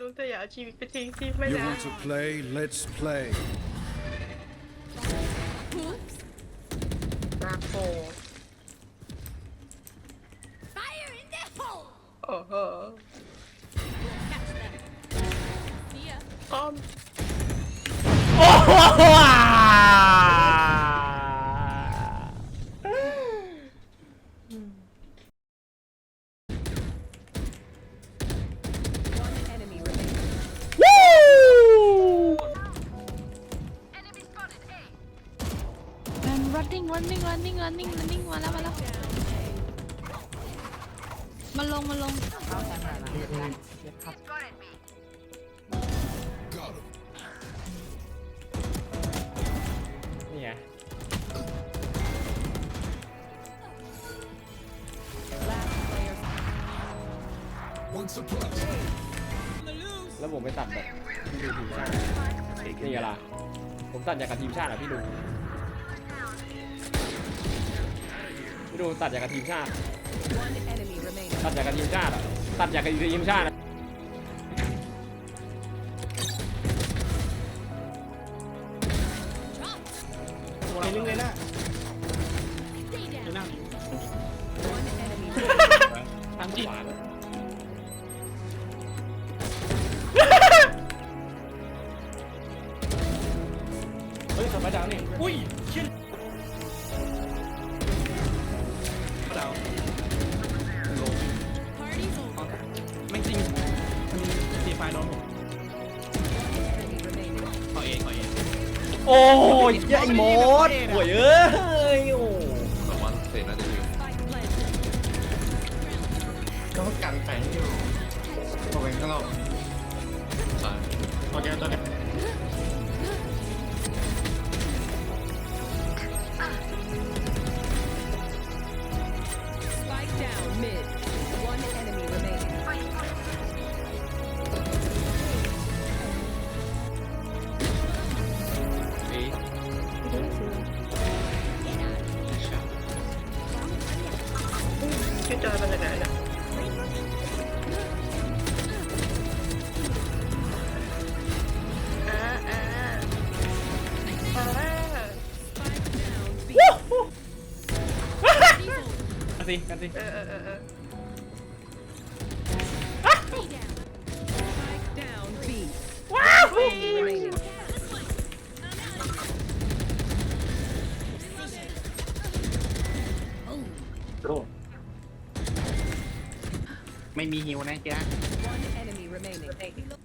รู้แต่อย่าเอาชีวิตไปทิ้งที่ไม่ You ได้ want to play? Let's play. มาโค Fire in the hole! โอ้โห Catch them. See ya. อ้อม Running running running running running มาแล้วมาแล้วมันลงมันลงนี่ไงแล้วผมไปตัดแบบดูทีมชาตินี่ไงล่ะผมตัดอย่างกับทีมชาติอะพี่ดู พี่ดูตัดอย่างกับทีมชาติ One enemy remaining. ตัดอย่างกับทีมชาติอะตัดอย่างกับทีมชาติอะตัวอะไรเรื่องเลยนะ Stay เดี๋ยว down. นั่ง One enemy ทั้งจิตหวานเฮ้ยสบายดาวนี่อุ้ยเชี่ย ตีไฟโดนผม Enemy remaining. ขอเองขอเองโอ้ยเหี้ยไอ้มดห่วยเอ้ยโอ้แต่ว่าเสร็จน่าจะอยู่ Spike planted. ก็กันแฝงอยู่ตัวเองก็เราใช่ตัวเดียวตัวเดี ชื่อจอยมาจากไหนเไม่มีฮิวนะเจ๊ะ One enemy remaining.